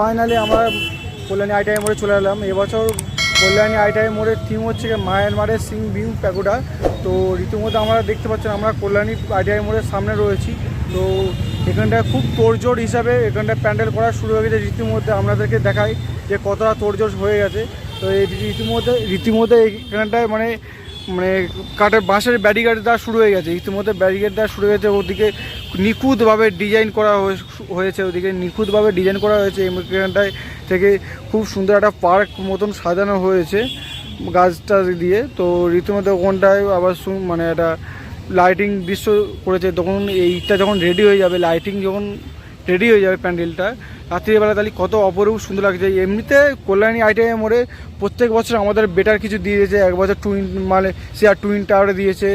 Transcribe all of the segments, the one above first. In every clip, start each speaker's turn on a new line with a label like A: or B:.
A: Finally আমরা Kalyani ITI মোড়ে চলে এলাম। এবছর কল্যাণী আইটিআই মোড়ের থিম হচ্ছে মায়ানমারের সিং বিং প্যাকুটা তো রীতিমতো আমরা দেখতে পাচ্ছেন, আমরা কল্যাণী আইটিআই মোড়ের সামনে রয়েছি। তো এখানটায় খুব তোড়জোড় হিসাবে এখানটায় প্যান্ডেল করা শুরু হয়ে গেছে। রীতিমধ্যে আপনাদেরকে দেখাই যে কতটা তোড়জোড় হয়ে গেছে। তো এই রীতিমধ্যে রীতিমধ্যে এখানটায় মানে মানে কাঠের বাঁশের ব্যারিকেড দেওয়া শুরু হয়ে গেছে। ইতিমধ্যে ব্যারিকেড দেওয়া শুরু হয়ে গেছে। ওদিকে নিখুঁতভাবে ডিজাইন করা হয়েছে ওদিকে, নিখুঁতভাবে ডিজাইন করা হয়েছে এখানটায় থেকে খুব সুন্দর একটা পার্ক মতন সাজানো হয়েছে গাছটা দিয়ে। তো রীতিমতো ওখানটায় আবার মানে একটা লাইটিং দৃশ্য করেছে। তখন এইটা যখন রেডি হয়ে যাবে লাইটিং যখন রেডি হয়ে যাবে প্যান্ডেলটা, রাত্রিবেলা তাহলে কত অপরূপ সুন্দর লাগছে। এমনিতে কল্যাণী আইটিআই মোড়ে প্রত্যেক বছর আমাদের বেটার কিছু দিয়েছে। এক বছর টুইন মানে সে আর টুইন টাওয়ারে দিয়েছে।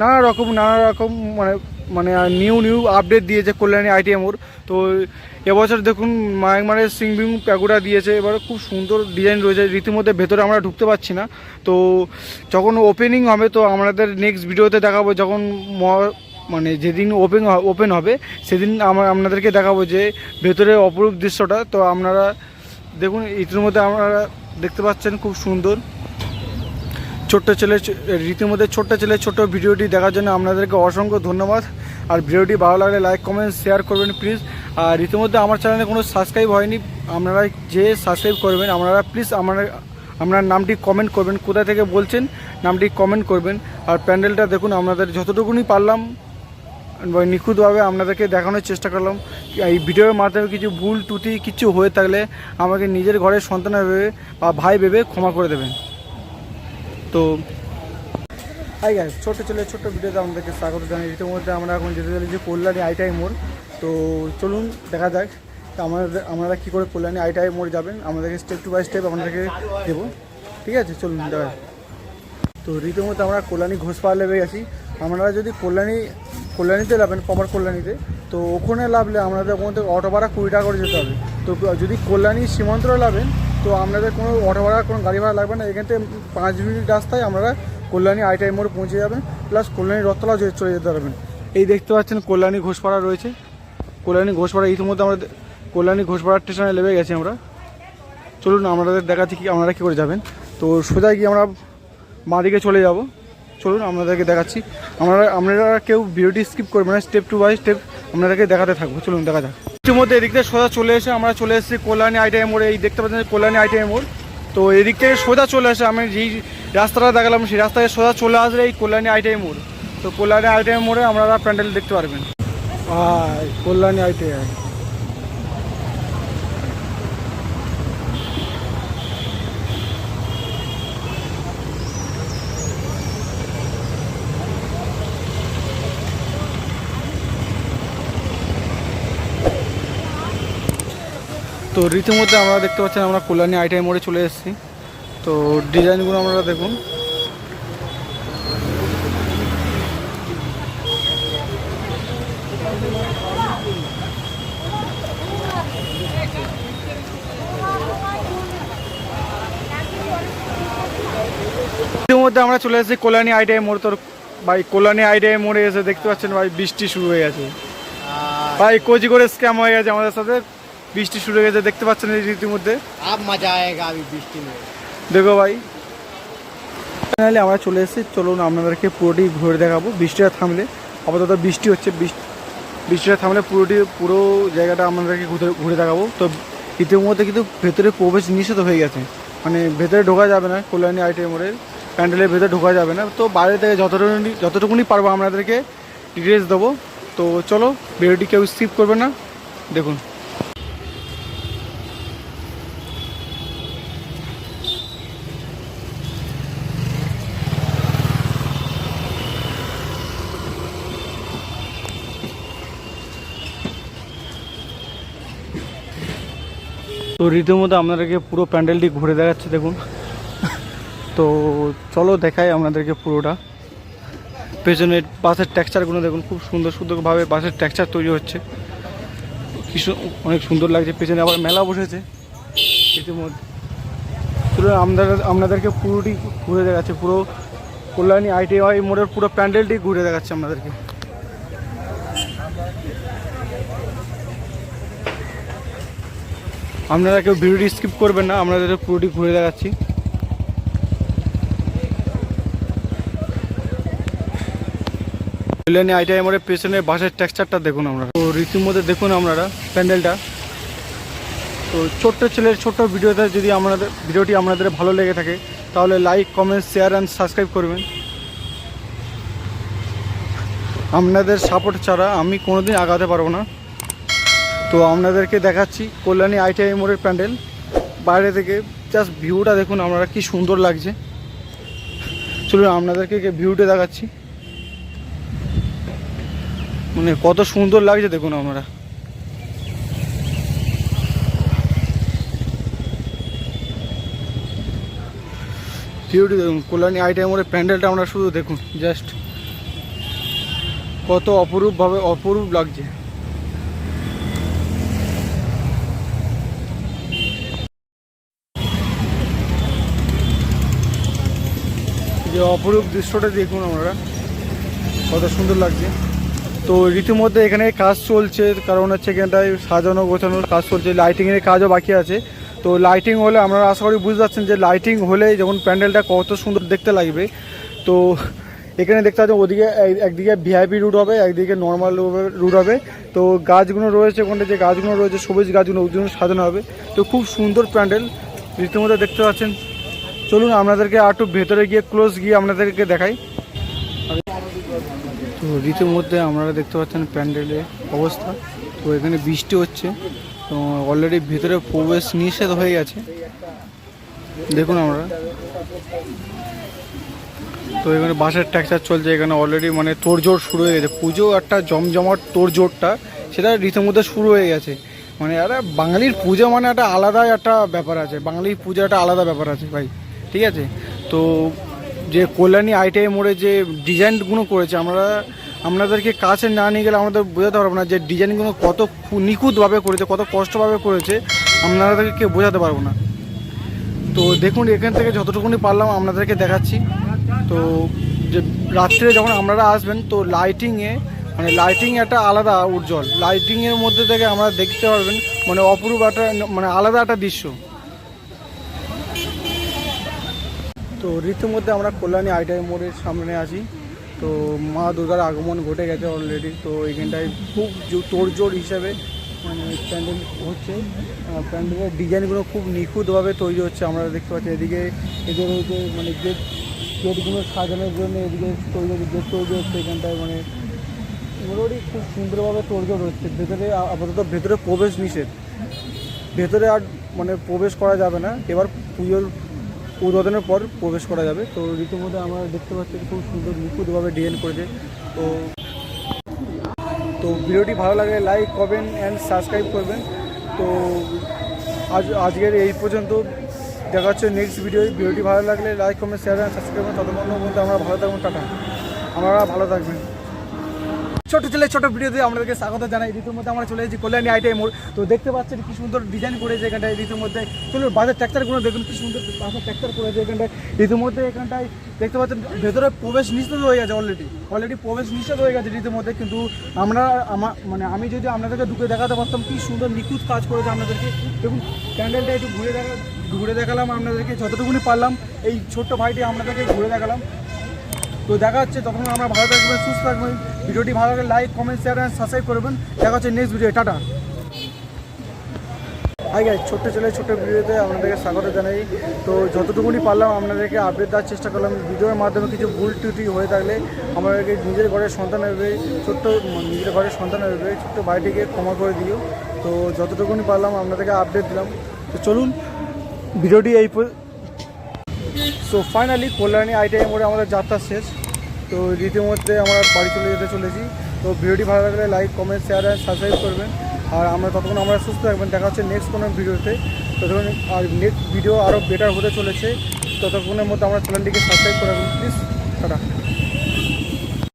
A: নানা রকম নানা রকম মানে মানে নিউ নিউ আপডেট দিয়েছে কল্যাণী আইটিআই মোড় তো এবছর দেখুন মায়ানমারের সিংবিং প্যাগুড়া দিয়েছে। এবার খুব সুন্দর ডিজাইন রয়েছে। রীতিমধ্যে ভেতরে আমরা ঢুকতে পারছি না। তো যখন ওপেনিং হবে, তো আমাদের নেক্সট ভিডিওতে দেখাবো। যখন মানে যেদিন ওপেন ওপেন হবে, সেদিন আমরা আপনাদেরকে দেখাবো যে ভেতরে অপরূপ দৃশ্যটা। তো আপনারা দেখুন, ইতিমধ্যে আপনারা দেখতে পাচ্ছেন খুব সুন্দর। ছোট্ট ছেলে রীতিমধ্যে ছোট্ট ছেলে, ছোট্ট ভিডিওটি দেখার জন্য আপনাদেরকে অসংখ্য ধন্যবাদ। আর ভিডিওটি ভালো লাগলে লাইক কমেন্ট শেয়ার করবেন প্লিজ আর রীতিমধ্যে আমার চ্যানেলে কোনো সাবস্ক্রাইব হয়নি, আপনারা যে সাবস্ক্রাইব করবেন, আপনারা প্লিজ আমার, আপনার নামটি কমেন্ট করবেন, কোথা থেকে বলছেন, নামটি কমেন্ট করবেন। আর প্যান্ডেলটা দেখুন, আপনাদের যতটুকুনি পারলাম নিখুঁতভাবে আপনাদেরকে দেখানোর চেষ্টা করলাম। এই ভিডিওর মাধ্যমে কিছু ভুল, ত্রুটি, কিছু হয়ে থাকলে আমাকে নিজের ঘরের সন্তান ভেবে বা ভাই ভেবে ক্ষমা করে দেবেন। তো হাই গাইস ছোটো ছেলে, ছোট্ট ভিডিওতে আমাদেরকে স্বাগত জানাই। ইতিমধ্যে আমরা এখন যেতে চলেছি কল্যাণী আইটাই মোড়। তো চলুন, দেখা যাক আমাদের, আপনারা কী করে কল্যাণী আইটাই মোড় যাবেন। আমাদেরকে স্টেপ টু বাই স্টেপ আপনাদেরকে দেবো। ঠিক আছে, চলুন, দেখা তো রীতিমতো আমরা কল্যাণী ঘোষপাড়া লেবে গেছি আপনারা যদি কল্যাণী, কল্যাণীতে লাভেন প্রপার কল্যাণীতে, তো ওখানে লাভলে আপনাদের ওখান থেকে অটো ভাড়া কুড়ি টাকা করে যেতে হবে। তো যদি কল্যাণী সীমান্তরে লাভেন তো আপনাদের কোনো অটো ভাড়া, কোনো গাড়ি ভাড়া লাগবে না, এখান থেকে পাঁচ মিনিট রাস্তায় আপনারা কল্যাণী আইটাই মোড়ে পৌঁছে যাবেন প্লাস কল্যাণী রথতলাও যে- চলে যেতে পারবেন। এই দেখতে পাচ্ছেন কল্যাণী ঘোষপাড়া রয়েছে। কল্যাণী ঘোষপাড়া, ইতিমধ্যে আমরা কল্যাণী ঘোষপাড়া স্টেশনে লেবে গেছি আমরা। চলুন, আপনাদের দেখাচ্ছি কি, আপনারা কী করে যাবেন। তো সোজা গিয়ে আমরা বাঁ দিকে চলে যাব। চলুন, আপনাদেরকে দেখাচ্ছি। আপনারা আপনারা কেউ ভিডিওটি স্কিপ করবেন না স্টেপ টু বাই স্টেপ আপনাদেরকে দেখাতে থাকব। চলুন, দেখা যাক। ইতিমধ্যে এদিক থেকে সোজা চলে এসে আমরা চলে এসেছি কল্যাণী আইটিআই মোড়ে। এই দেখতে পাচ্ছেন কল্যাণী আইটিআই মোড়। তো এদিক থেকে সোজা চলে আসে আমি যেই রাস্তাটা দেখালাম, সেই রাস্তায় সোজা চলে আসলে এই কল্যাণী আইটিআই মোড়। তো কল্যাণী আইটিআই মোড়ে আপনারা প্যান্ডেল দেখতে পারবেন। কল্যাণী আইটিআই। তো রীতিমধ্যে আমরা দেখতে পাচ্ছেন আমরা কল্যাণী আইটাই মোড়ে চলে এসেছি। তো ডিজাইনগুলো আপনারা দেখুন। ইতিমধ্যে আমরা চলে এসেছি কল্যাণী আইটাই মোড় তোর ভাই কল্যাণী আইটাই মোড়ে এসে দেখতে পাচ্ছেন ভাই বৃষ্টি শুরু হয়ে গেছে। ভাই কোচি করে স্ক্যাম হয়ে গেছে আমাদের সাথে। বৃষ্টি শুরু হয়ে গেছে দেখতে পাচ্ছেন
B: ইতিমধ্যে আপ মজা বৃষ্টি
A: দেখো ভাই। ফাইনালি আমরা চলে এসেছি চলুন আপনাদেরকে পুরোটি ঘুরে দেখাবো বৃষ্টিটা থামলে। আপাতত বৃষ্টি হচ্ছে বৃষ্টিটা থামলে পুরোটি পুরো জায়গাটা আপনাদেরকে ঘুরে ঘুরে দেখাবো। তো ইতিমধ্যে কিন্তু ভেতরে প্রবেশ নিষেধ হয়ে গেছে। মানে ভেতরে ঢোকা যাবে না কল্যাণী আইটেম মোড়ের প্যান্ডেলের ভেতরে ঢোকা যাবে না। তো বাইরে থেকে যতটুকুনি যতটুকুনি পারব আপনাদেরকে ডিটেলস দেবো। তো চলো ভিডিওটি কেউ স্কিপ করবে না। দেখুন। রীতিমতো আপনাদেরকে পুরো প্যান্ডেলটি ঘুরে দেখাচ্ছে, দেখুন। তো চলো দেখাই আপনাদেরকে পুরোটা। পেছনের বাসের টেক্সচারগুলো দেখুন, খুব সুন্দর সুন্দরভাবে বাসের টেক্সচার তৈরি হচ্ছে। কি অনেক সুন্দর লাগছে, পেছনে আবার মেলা বসেছে। ইতিমধ্যে। পুরো আপনাদের, আপনাদেরকে পুরোটি ঘুরে দেখাচ্ছে, পুরো কল্যাণী আইটিআই মোড়ের পুরো প্যান্ডেলটি ঘুরে দেখাচ্ছে আপনাদেরকে। আপনারা কেউ ভিডিওটি স্কিপ করবেন না আপনাদের পুরোটি ঘুরে দেখাচ্ছি। কল্যাণী আইটিআই মোড়ের পেছনে বাসের টেক্সচারটা দেখুন আমরা তো রীতিমধ্যে দেখুন আপনারা প্যান্ডেলটা। তো ছোট্ট ছেলের ছোট্ট ভিডিওতে যদি আপনাদের ভিডিওটি আপনাদের ভালো লেগে থাকে, তাহলে like comment share and subscribe করবেন। আপনাদের সাপোর্ট ছাড়া আমি কোনোদিন আগাতে পারব না। তো আপনাদেরকে দেখাচ্ছি কল্যাণী আইটিআই মোড়ের প্যান্ডেল। বাইরে থেকে জাস্ট ভিউটা দেখুন আপনারা কি সুন্দর লাগছে। চলুন আপনাদেরকে ভিউটা দেখাচ্ছি। মানে কত সুন্দর লাগছে দেখুন আপনারা। ভিউটি দেখুন, কল্যাণী আইটিআই মোড়ের প্যান্ডেলটা আমরা শুধু দেখুন জাস্ট কত অপরূপভাবে অপরূপ লাগছে। যে অপরূপ দৃশ্যটা দেখুন আমরা কত সুন্দর লাগছে। তো রীতিমধ্যে এখানে কাজ চলছে, কারণ হচ্ছে এখানটায় সাজানো, গোছানোর কাজ চলছে লাইটিংয়ের কাজও বাকি আছে। তো লাইটিং হলে আপনারা আশা করি বুঝতে পারছেন যে লাইটিং হলে যখন প্যান্ডেলটা কত সুন্দর দেখতে লাগবে। তো এখানে দেখতে পাচ্ছেন ওদিকে এক- একদিকে ভিআইপি রুট হবে, একদিকে নর্মাল রুট হবে। তো গাছগুলো রয়েছে ওখানে, যে গাছগুলো রয়েছে, সবুজ গাছগুলো ওগুলো সাজানো হবে। তো খুব সুন্দর প্যান্ডেল, রীতিমধ্যে দেখতে পাচ্ছেন। চলুন, আপনাদেরকে আর একটু ভেতরে গিয়ে ক্লোজ গিয়ে আপনাদেরকে দেখাই। তো রীতিমধ্যে আপনারা দেখতে পাচ্ছেন প্যান্ডেলের অবস্থা। তো এখানে বৃষ্টি হচ্ছে। তো অলরেডি ভেতরে প্রবেশ নিষেধ হয়ে গেছে। দেখুন আমরা। তো এখানে বাসের ট্যাক্সার চলছে। এখানে অলরেডি মানে তোড়জোড় শুরু হয়ে গেছে। পুজো একটা জমজমাট তোড়জোড়টা, সেটা রীতিমধ্যে শুরু হয়ে গেছে। মানে একটা বাঙালির পুজো মানে একটা আলাদাই একটা ব্যাপার আছে। বাঙালির পুজো একটা আলাদা ব্যাপার আছে ভাই। ঠিক আছে? তো যে কল্যাণী আইটিআই মোড়ে যে ডিজাইনগুলো করেছে, আমরা, আপনাদেরকে কাছে না নিয়ে গেলে আমাদের বোঝাতে পারব না যে ডিজাইনগুলো কত নিখুঁতভাবে করেছে, কত কষ্টভাবে করেছে, আপনাদেরকে কেউ বোঝাতে পারব না। তো দেখুন, এখান থেকে যতটুকুনি পারলাম আপনাদেরকে দেখাচ্ছি। তো যে রাত্রে যখন আপনারা আসবেন, তো লাইটিংয়ে মানে লাইটিং একটা আলাদা উজ্জ্বল। লাইটিংয়ের মধ্যে থেকে আমরা দেখতে পারবেন মানে অপরূপ একটা মানে আলাদা একটা দৃশ্য। তো রীতিমধ্যে আমরা কল্যাণী আইটাই মোড়ের সামনে আছি। তো মা দুর্গার আগমন ঘটে গেছে অলরেডি তো এইখানটায় খুব তোড়জোড় হিসাবে মানে প্যান্ডেল হচ্ছে। প্যান্ডেলের ডিজাইনগুলো খুব নিখুঁতভাবে তৈরি হচ্ছে, আমরা দেখতে পাচ্ছি। এদিকে এদের হচ্ছে মানে গেট, গেটগুলো সাজানোর জন্য এদিকে তৈরি হচ্ছে, গেট তৈরি হচ্ছে এখানটায় মানে মোটামুটি খুব সুন্দরভাবে তোড়জোড় হচ্ছে। ভেতরে আপাতত ভেতরে প্রবেশ নিষেধ। ভেতরে আর মানে প্রবেশ করা যাবে না। এবার পুজোর উদ্বোধনের পর প্রবেশ করা যাবে। তো রীতিমধ্যে আমরা দেখতে পাচ্ছি খুব সুন্দর নিখুঁতভাবে ডিজাইন করেছে। তো তো ভিডিওটি ভালো লাগলে লাইক, কমেন্ট অ্যান্ড সাবস্ক্রাইব করবেন। তো আজ, আজকের এই পর্যন্ত। দেখা হচ্ছে নেক্সট ভিডিও ভিডিওটি ভালো লাগলে like, comment share and subscribe করবেন ততক্ষণ পর্যন্ত আমরা ভালো থাকবেন টাটা। আমরা ভালো থাকবেন। ছোট ছেলে, ছোট ভিডিওতে আমাদেরকে স্বাগত জানাই। মধ্যে আমরা চলে এসেছি কল্যাণী আইটাই মোড়। তো দেখতে পাচ্ছেন কি সুন্দর ডিজাইন করেছে এখানটায় ঋতুর মধ্যে চলুন, বাজার ট্র্যাক্টারগুলো দেখুন, কি সুন্দর বাজার ট্র্যাক্টার করেছে এখানটায়। মধ্যে এখানটায় দেখতে পাচ্ছেন, ভেতরে প্রবেশ নিষেধ হয়ে গেছে অলরেডি অলরেডি প্রবেশ নিষেধ হয়ে গেছে মধ্যে কিন্তু আমরা, আমা মানে আমি যদি আপনাদেরকে ঢুকে দেখাতে পারতাম কি সুন্দর নিখুঁত কাজ করেছে আপনাদেরকে। দেখুন প্যান্ডেলটা একটু ঘুরে দেখা, ঘুরে দেখালাম আপনাদেরকে, যতটুকুনি পারলাম, এই ছোট্ট ভাইটি আপনাদেরকে ঘুরে দেখালাম। তো দেখা হচ্ছে তখন আমরা ভালো থাকবেন, সুস্থ থাকবেন। ভিডিওটি ভালো লাগলে like comment share and subscribe করবেন। দেখা হচ্ছে next video tata. Hi guys ছোট্ট ছেলে ছোট্ট ভিডিওতে আপনাদেরকে স্বাগত জানাই। তো যতটুকুনি পারলাম আপনাদেরকে আপডেট দেওয়ার চেষ্টা করলাম। ভিডিওর মাধ্যমে কিছু ভুল ত্রুটি হয়ে থাকলে আমাদেরকে নিজের ঘরের সন্তান হবে ছোট্ট নিজের ঘরের সন্তান হবে ছোট্ট ভাইটিকে ক্ষমা করে দিও। তো যতটুকুনি পারলাম আপনাদেরকে আপডেট দিলাম। তো চলুন, ভিডিওটি এই সো ফাইনালি কল্যাণী আইটিআই মোড়ে আমাদের যাত্রা শেষ। তো রীতিমধ্যে আমরা বাড়ি চলে যেতে চলেছি। তো ভিডিওটি ভালো লাগলে like comment share and subscribe করবেন। আর আমরা ততক্ষণ আমরা সুস্থ থাকবেন। দেখা হচ্ছে নেক্সট কোনো ভিডিওতে। ততক্ষণ আর নেক্সট ভিডিও আরও বেটার হতে চলেছে। ততক্ষণের মধ্যে আমরা চ্যানেলটিকে সাবস্ক্রাইব করে রাখুন। Please tata.